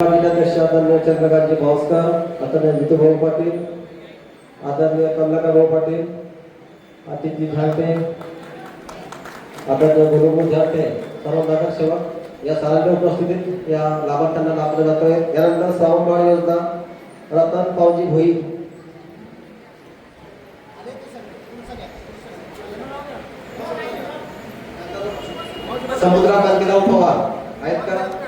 जिल्हाध्यक्ष आदरणीय चंद्रकांतजी भावस्कर आदरणीय विठूभाऊ पाटील आदरणीय कमलाकरभाऊ पाटील आतिथी झालटे आदरणीय गुरुभाऊ झालटे सर्व नगरसेवक या साऱ्यांच्या उपस्थितीत या लाभार्थ्यांना लाभला जातोय यानंतर श्रावणबाळ योजना रतन पावजी भोई समुद्रा कांतीराव पवार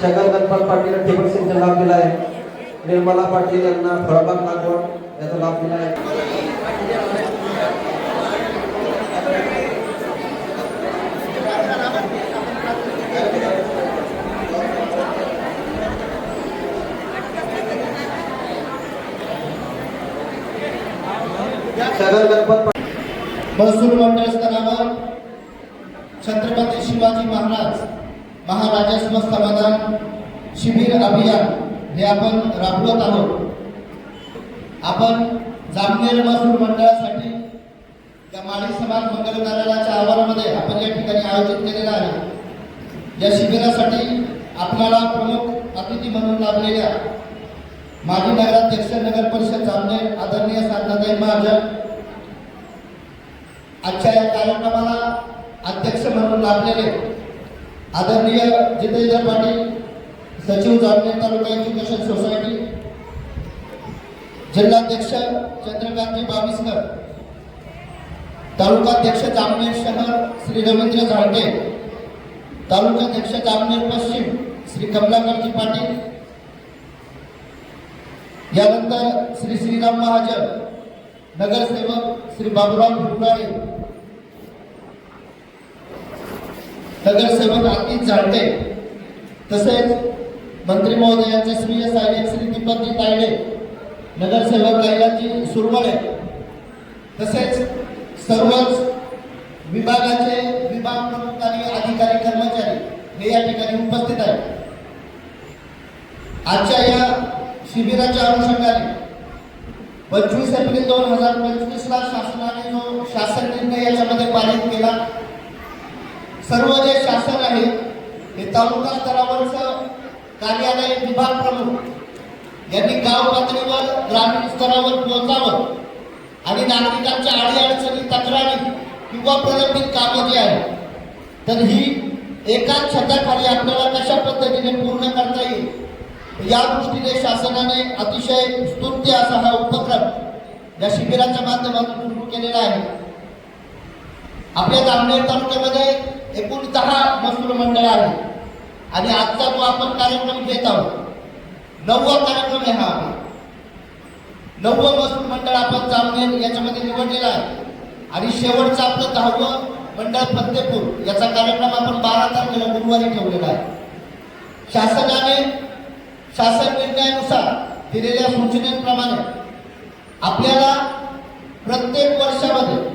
छगन गणपत पाटील ठिबक सिंचन लाभ दिला आहे. निर्मला पाटील यांना फळबाग लागवड याचा लाभ दिला आहे. महसूल मंडळ स्तरावर छत्रपती शिवाजी महाराज महाराजास्म समाधान शिबिर अभियान हे आपण राबवत आहोत. आपण जामनेर महसूल मंडळासाठी या माळी समाज मंगल कार्यालयाच्या आवारामध्ये आपण या ठिकाणी आयोजित केलेलं आहे. या शिबिरासाठी आपल्याला प्रमुख अतिथी म्हणून लाभलेल्या माजी नगराध्यक्ष नगर परिषद जामनेर आदरणीय साधनाताई महाजन आजच्या या कार्यक्रमाला अध्यक्ष म्हणून लाभलेले आदरणीय जितेंद्र पाटील सचिव जामनेर तालुका एज्युकेशन सोसायटी जिल्हाध्यक्ष चंद्रकांतजी बावीसकर तालुकाध्यक्ष जामनेर शहर श्री रवींद्र झाडे तालुकाध्यक्ष जामनेर पश्चिम श्री कमलाकरजी पाटील यानंतर श्री श्रीराम महाजन नगरसेवक श्री बाबुराव फुटाळे नगरसेवक आतिश झाडते तसेच मंत्री महोदयांचे स्वीय सहाय्यक श्री दीपकजी तायडे नगरसेवक कैलासजी सुरवळे तसेच सर्वच विभागाचे विभाग प्रमुख आणि अधिकारी कर्मचारी हे या ठिकाणी उपस्थित आहेत. आजच्या या शिबिराच्या अनुषंगाने पंचवीस एप्रिल दोन हजार पंचवीस ला शासनाने जो शासन निर्णय याच्यामध्ये पारित केला सर्व जे शासन आहे हे तालुका स्तरावरचं कार्यालय विभाग प्रमुख यांनी गाव पातळीवर ग्रामीण स्तरावर पोहोचावं. आणि नागरिकांच्या अडीअडचणी तक्रारी किंवा प्रलंबित कामं जी आहेत तर ही एकाच छताखाली आपल्याला कशा पद्धतीने पूर्ण करता येईल या दृष्टीने शासनाने अतिशय स्तुत्य असा हा उपक्रम या शिबिराच्या माध्यमातून सुरू केलेला आहे. आपल्या जामनेर तालुक्यामध्ये एकूण दहा महसूल मंडळ आहे. आणि आजचा जो आपण कार्यक्रम घेत आहोत नववा कार्यक्रम आहे हा. आपला. नववं महसूल मंडळ आपण जामनेर याच्यामध्ये निवडलेला आहे. आणि शेवटचं आपलं दहावं मंडळ फतेपूर याचा कार्यक्रम आपण बारा तारखेला गुरुवारी ठेवलेला आहे. शासनाने शासन निर्णयानुसार दिलेल्या सूचनेप्रमाणे आपल्याला प्रत्येक वर्षामध्ये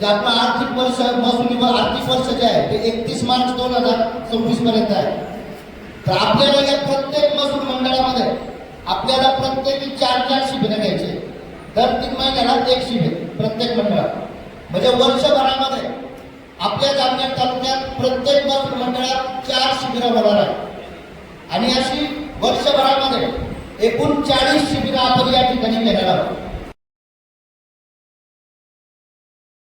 जे आपलं आर्थिक वर्ष महसुली व आर्थिक वर्ष जे आहे ते एकतीस मार्च दोन हजार सव्वीस पर्यंत आहे. तर आपल्याला या प्रत्येक महसूल मंडळामध्ये आपल्याला प्रत्येकी चार चार शिबिरं घ्यायचे दर तीन महिन्याला एक शिबिर प्रत्येक मंडळात. म्हणजे वर्षभरामध्ये आपल्या जामनेर तालुक्यात प्रत्येक महसूल मंडळात चार शिबिरं होणार आहेत. आणि अशी वर्षभरामध्ये एकूण चाळीस शिबिरं आपण या ठिकाणी घेणार आहोत.